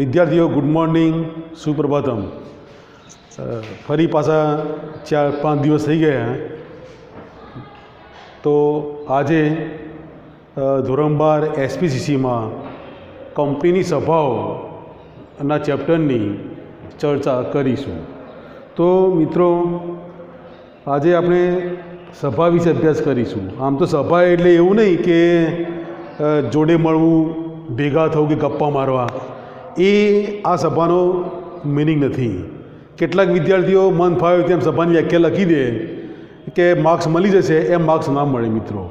વિદ્યાર્થીઓ good morning સુપ્રભાતમ. ફરી પાછા ચાર, પાંચ દિવસ થઈ ગયા. તો આજે ધોરણ બાર એસપીસીસીમાં કંપનીની સભાઓના ચેપ્ટરની ચર્ચા કરીશું. તો મિત્રો, આજે આપણે સભા વિશે અભ્યાસ કરીશું. આમ તો સભા એટલે એવું નહીં કે જોડે મળવું, ભેગા થવું કે ગપ્પા મારવા. એ આ સભાનો મિનિંગ નથી. કેટલાક વિદ્યાર્થીઓ મન ફાવે તેમ સભાની વ્યાખ્યા લખી દે કે માર્ક્સ મળી જશે એમ માર્ક્સ ના મળે મિત્રો.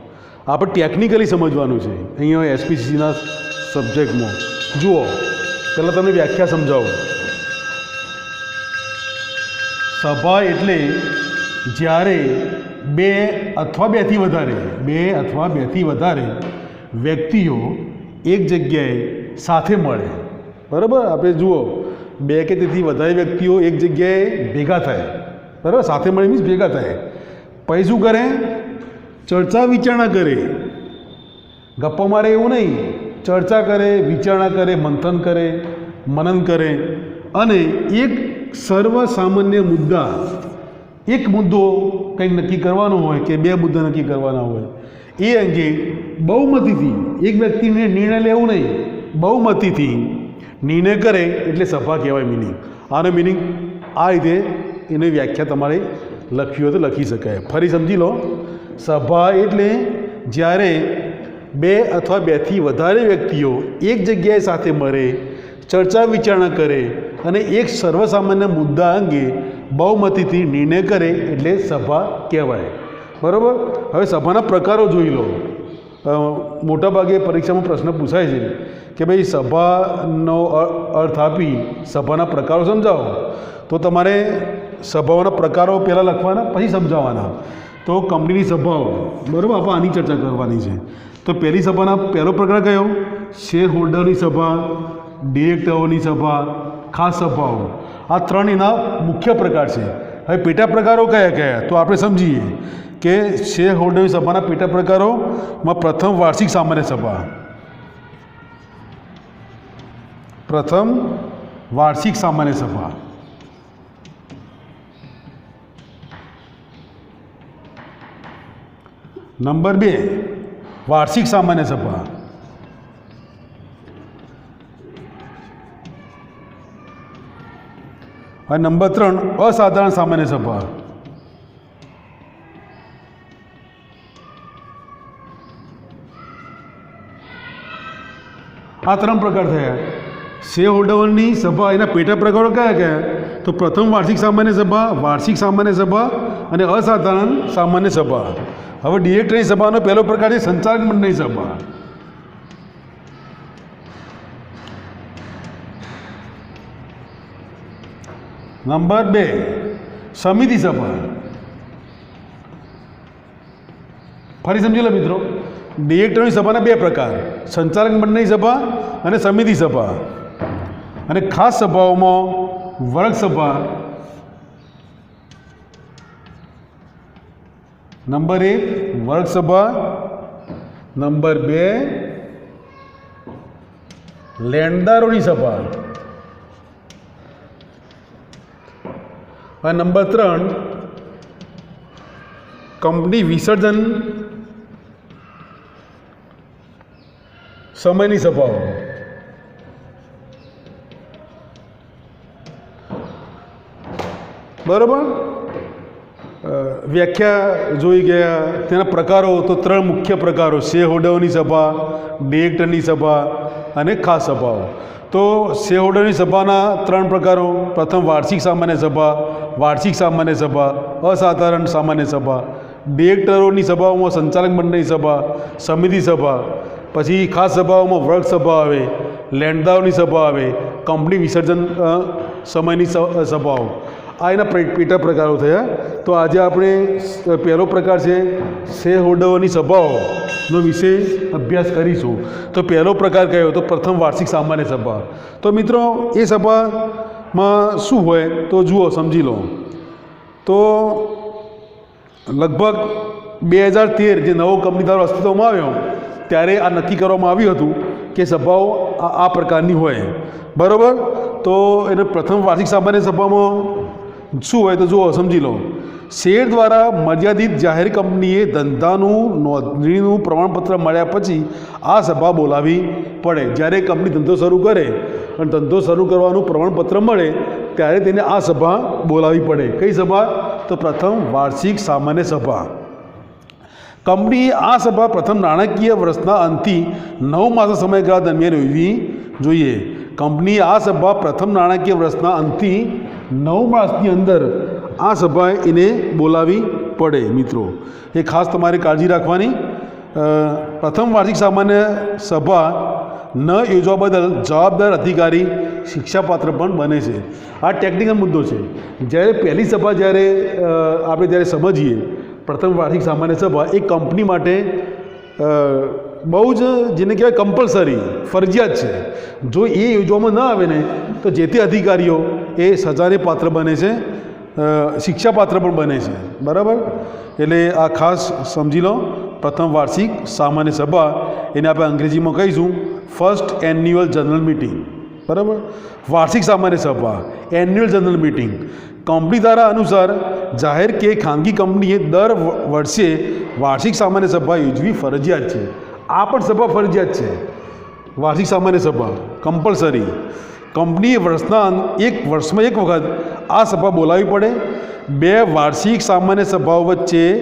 આપણે ટેકનિકલી સમજવાનું છે. અહીંયા એસપીસીસીના સબ્જેક્ટમાં જુઓ, પહેલાં તમને વ્યાખ્યા સમજાવું. સભા એટલે જ્યારે બે અથવા બેથી વધારે, બે અથવા બેથી વધારે વ્યક્તિઓ એક જગ્યાએ સાથે મળે. બરાબર? આપણે જુઓ, બે કે તેથી વધારે વ્યક્તિઓ એક જગ્યાએ ભેગા થાય. બરાબર? સાથે મળી મીન્સ ભેગા થાય. પછી શું કરે? ચર્ચા વિચારણા કરે. ગપ્પા મારે એવું નહીં. ચર્ચા કરે, વિચારણા કરે, મંથન કરે, મનન કરે. અને એક સર્વ સામાન્ય મુદ્દા, એક મુદ્દો કંઈક નક્કી કરવાનો હોય કે બે મુદ્દા નક્કી કરવાના હોય, એ અંગે બહુમતીથી, એક વ્યક્તિને નિર્ણય લેવું નહીં, બહુમતીથી નિર્ણય કરે એટલે સભા કહેવાય મિનિંગ આનો મિનિંગ આ રીતે એની વ્યાખ્યા તમારે લખવી હોય તો લખી શકાય. ફરી સમજી લો. સભા એટલે જ્યારે બે અથવા બેથી વધારે વ્યક્તિઓ એક જગ્યાએ સાથે મળે, ચર્ચા વિચારણા કરે અને એક સર્વસામાન્ય મુદ્દા અંગે બહુમતીથી નિર્ણય કરે એટલે સભા કહેવાય. બરાબર? હવે સભાના પ્રકારો જોઈ લો. મોટાભાગે પરીક્ષામાં પ્રશ્ન પૂછાય છે કે ભાઈ સભાનો અર્થ આપી સભાના પ્રકારો સમજાવો. તો તમારે સભાઓના પ્રકારો પહેલાં લખવાના, પછી સમજાવવાના. તો કંપનીની સભાઓ, બરાબર, આપણે આની ચર્ચા કરવાની છે. તો પહેલી સભાના પહેલો પ્રકાર કયો? શેર હોલ્ડરની સભા, ડિરેક્ટરોની સભા, ખાસ સભાઓ. આ ત્રણ એના મુખ્ય પ્રકાર છે. હવે પેટા પ્રકારો કયા કયા? તો આપણે સમજીએ. કે શેર હોલ્ડરની સભાના પેટા પ્રકારોમાં પ્રથમ વાર્ષિક સામાન્ય સભા. પ્રથમ વાર્ષિક સામાન્ય સભા. નંબર બે, વાર્ષિક સામાન્ય સભા. અને નંબર ત્રણ, અસાધારણ સામાન્ય સભા. આ ત્રણ પ્રકાર થયા. શેર હોલ્ડરની સભા, એના પેટા પ્રકારો કયા કયા? તો પ્રથમ વાર્ષિક સામાન્ય સભા, વાર્ષિક સામાન્ય સભા અને અસાધારણ સામાન્ય સભા. હવે ડિરેક્ટરની સભાનો પહેલો પ્રકાર છે સંચાલક મંડળની સભા. નંબર બે, સમિતિ સભા. ફરી સમજી લો મિત્રો. ડિરેક્ટરની સભાના બે પ્રકાર. સંચાલક મંડળની સભા અને સમિતિ સભા. અને ખાસ સભાઓમાં વર્ગસભા નંબર એક વર્ગસભા નંબર બે, લેણદારોની સભા. અને નંબર ત્રણ, કંપની વિસર્જન સમયની સભાઓ. બરાબર? વ્યાખ્યા જોઈ ગયા. તેના પ્રકારો તો ત્રણ મુખ્ય પ્રકારો. શેર હોલ્ડરોની સભા, ડિરેક્ટરની સભા અને ખાસ સભાઓ. તો શેર હોલ્ડરની સભાના ત્રણ પ્રકારો. પ્રથમ વાર્ષિક સામાન્ય સભા, વાર્ષિક સામાન્ય સભા, અસાધારણ સામાન્ય સભા. ડિરેક્ટરોની સભાઓમાં સંચાલક મંડળની સભા, સમિતિ સભા. પછી ખાસ સભાઓમાં વર્ગ સભા આવે લેણદારોની સભા આવે, કંપની વિસર્જન સમયની સભાઓ. આ એના પેટા પ્રકારો થયા. તો આજે આપણે પહેલો પ્રકાર છે શેર હોલ્ડરોની સભાઓનો વિશે અભ્યાસ કરીશું. તો પહેલો પ્રકાર કયો? તો પ્રથમ વાર્ષિક સામાન્ય સભા. તો મિત્રો, એ સભામાં શું હોય તો જુઓ, સમજી લો. તો લગભગ બે હજાર તેર જે નવો કંપની ધારો અસ્તિત્વમાં આવ્યો, ત્યારે આ નક્કી કરવામાં આવ્યું હતું કે સભાઓ આ પ્રકારની હોય. બરાબર? તો એને પ્રથમ વાર્ષિક સામાન્ય સભામાં શું હોય તો જુઓ, સમજી લો. શેર દ્વારા મર્યાદિત જાહેર કંપનીએ ધંધાનું, નોંધણીનું પ્રમાણપત્ર મળ્યા પછી આ સભા બોલાવી પડે. જ્યારે કંપની ધંધો શરૂ કરે અને ધંધો શરૂ કરવાનું પ્રમાણપત્ર મળે, ત્યારે તેને આ સભા બોલાવી પડે. કઈ સભા? તો પ્રથમ વાર્ષિક સામાન્ય સભા. કંપનીએ આ સભા પ્રથમ નાણાકીય વર્ષના અંતથી નવ માસના સમયગાળા દરમિયાન યોજવી જોઈએ. કંપનીએ આ સભા પ્રથમ નાણાકીય વર્ષના અંતથી નવ માસની અંદર આ સભાએ એને બોલાવી પડે, મિત્રો. એ ખાસ તમારે કાળજી રાખવાની. પ્રથમ વાર્ષિક સામાન્ય સભા ન યોજવા બદલ જવાબદાર અધિકારી શિક્ષાપાત્ર પણ બને છે. આ ટેકનિકલ મુદ્દો છે. જ્યારે પહેલી સભા જ્યારે આપણે જ્યારે સમજીએ, પ્રથમ વાર્ષિક સામાન્ય સભા એ કંપની માટે બહુ જ જેને કહેવાય કમ્પલસરી ફરજિયાત છે. જો એ યોજવામાં ન આવે ને, તો જે તે અધિકારીઓ એ સજાને પાત્ર બને છે શિક્ષા શિક્ષાપાત્ર પણ બને છે. બરાબર? એટલે આ ખાસ સમજી લો, પ્રથમ વાર્ષિક સામાન્ય સભા એને આપણે અંગ્રેજીમાં કહીશું ફર્સ્ટ એન્યુઅલ જનરલ મિટિંગ બરાબર? વાર્ષિક સામાન્ય સભા એન્યુઅલ જનરલ મિટિંગ કંપની દ્વારા અનુસાર જાહેર કે ખાનગી કંપનીએ દર વર્ષે વાર્ષિક સામાન્ય સભા યોજવી ફરજિયાત છે. આ પણ સભા ફરજિયાત છે. વાર્ષિક સામાન્ય સભા કમ્પલસરી કંપનીએ વર્ષના એક વર્ષમાં એક વખત આ સભા બોલાવવી પડે. બે વાર્ષિક સામાન્ય સભાઓ વચ્ચે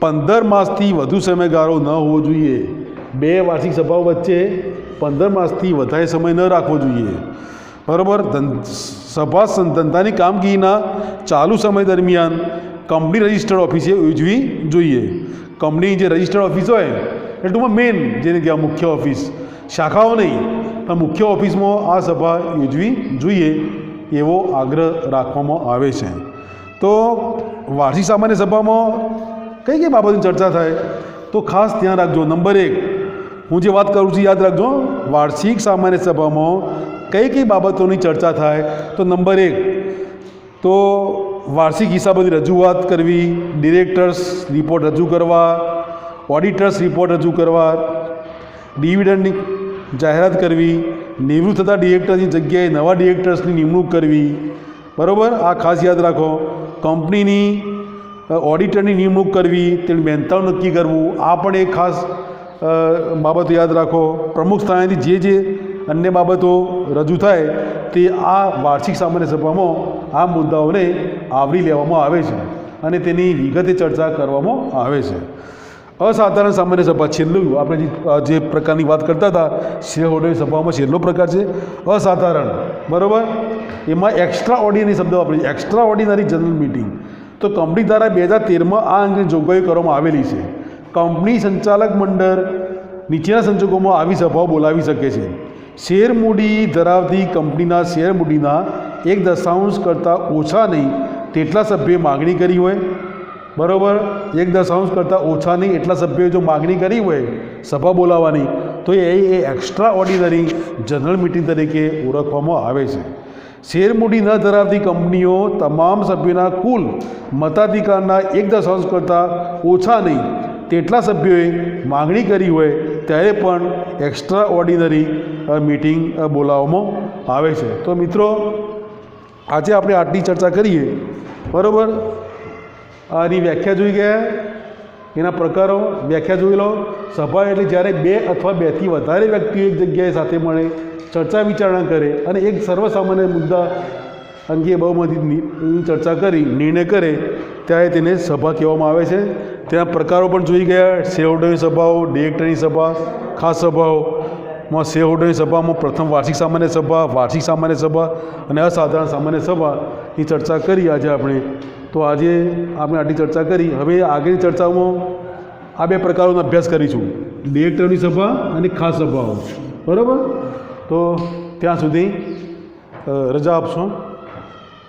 પંદર માસથી વધુ સમયગાળો ન હોવો જોઈએ. બે વાર્ષિક સભાઓ વચ્ચે પંદર માસથી વધારે સમય ન રાખવો જોઈએ. બરાબર? ધન, સભા ધંધાની કામગીરીના ચાલુ સમય દરમિયાન કંપની રજિસ્ટર્ડ ઓફિસે યોજવી જોઈએ. કંપની જે રજિસ્ટર્ડ ઓફિસ હોય એ ટૂંકમાં મેઇન જેને કહેવાય મુખ્ય ઓફિસ. શાખાઓ નહીં પણ મુખ્ય ઓફિસમાં આ સભા યોજવી જોઈએ એવો આગ્રહ રાખવામાં આવે છે. તો વાર્ષિક સામાન્ય સભામાં કઈ કઈ બાબતની ચર્ચા થાય? તો ખાસ ધ્યાન રાખજો. નંબર એક, હું જે વાત કરું છું યાદ રાખજો, વાર્ષિક સામાન્ય સભામાં કઈ કઈ બાબતોની ચર્ચા થાય? તો નંબર એક, તો વાર્ષિક હિસાબોની રજૂઆત કરવી, ડિરેક્ટર્સ રિપોર્ટ રજૂ કરવા, ઓડિટર્સ રિપોર્ટ રજૂ કરવા, ડિવિડન્ડની જાહેરાત કરવી, નિવૃત્ત થતા ડિરેક્ટરની જગ્યાએ નવા ડિરેક્ટર્સની નિમણૂક કરવી. બરાબર? આ ખાસ યાદ રાખો. કંપનીની ઓડિટરની નિમણૂક કરવી, તેનું મહેનતાણું નક્કી કરવું. આ પણ એક ખાસ બાબતો યાદ રાખો. પ્રમુખ સ્થાનેથી જે જે અન્ય બાબતો રજૂ થાય, તે આ વાર્ષિક સામાન્ય સભામાં આ મુદ્દાઓને આવરી લેવામાં આવે છે અને તેની વિગતે ચર્ચા કરવામાં આવે છે. અસાધારણ સામાન્ય સભા. છેલ્લું, આપણે જે પ્રકારની વાત કરતા હતા શેર હોલ્ડરની સભામાં છેલ્લો પ્રકાર છે, અસાધારણ. બરાબર? એમાં એક્સ્ટ્રા ઓર્ડિનરી શબ્દ વાપરીએ. એક્સ્ટ્રા ઓર્ડિનરી જનરલ મિટિંગ તો કંપની દ્વારા બે હજાર તેરમાં આ અંગેની જોગવાઈ કરવામાં આવેલી છે. કંપની સંચાલક મંડળ નીચેના સંજોગોમાં આવી સભાઓ બોલાવી શકે છે. શેર મૂડી ધરાવતી કંપનીના શેર મૂડીના એક દશાંશ કરતાં ઓછા નહીં તેટલા સભ્યોએ માગણી કરી હોય. બરાબર? એક દશાંશ કરતાં ઓછા નહીં. એટલા સભ્યોએ જો માગણી કરી હોય, સભા બોલાવવાની, તો એ એ એક્સ્ટ્રા ઓર્ડિનરી જનરલ મિટિંગ તરીકે ઓળખવામાં આવે છે. શેરમૂડી ન ધરાવતી કંપનીઓ તમામ સભ્યોના કુલ મતાધિકારના એક દશાંશ કરતાં ઓછા નહીં. તેટલા સભ્યોએ માગણી કરી હોય, ત્યારે પણ એક્સ્ટ્રા ઓર્ડિનરી મિટિંગ બોલાવવામાં આવે છે. તો મિત્રો, આજે આપણે આટલી ચર્ચા કરીએ. બરાબર? આની વ્યાખ્યા જોઈ ગયા. એના પ્રકારો વ્યાખ્યા જોઈ લો. સભા એટલે જ્યારે બે અથવા બેથી વધારે વ્યક્તિઓ એક જગ્યાએ સાથે મળે, ચર્ચા વિચારણા કરે અને એક સર્વસામાન્ય મુદ્દા અંગે બહુમતી ચર્ચા કરી, નિર્ણય કરે, ત્યારે તેને સભા કહેવામાં આવે છે. તેના પ્રકારો પણ જોઈ ગયા. શેરહોલ્ડરની સભાઓ ડિરેક્ટરની સભા, ખાસ સભાઓમાં શેરહોલ્ડરની સભામાં પ્રથમ વાર્ષિક સામાન્ય સભા, વાર્ષિક સામાન્ય સભા અને અસાધારણ સામાન્ય સભાની ચર્ચા કરી. આજે આપણે તો આજે આપણે આટલી ચર્ચા કરી. હવે આગળની ચર્ચાઓમાં આ બે પ્રકારોનો અભ્યાસ કરીશું. ડિરેક્ટરની સભા અને ખાસ સભાઓ. બરાબર? તો ત્યાં સુધી રજા આપશો.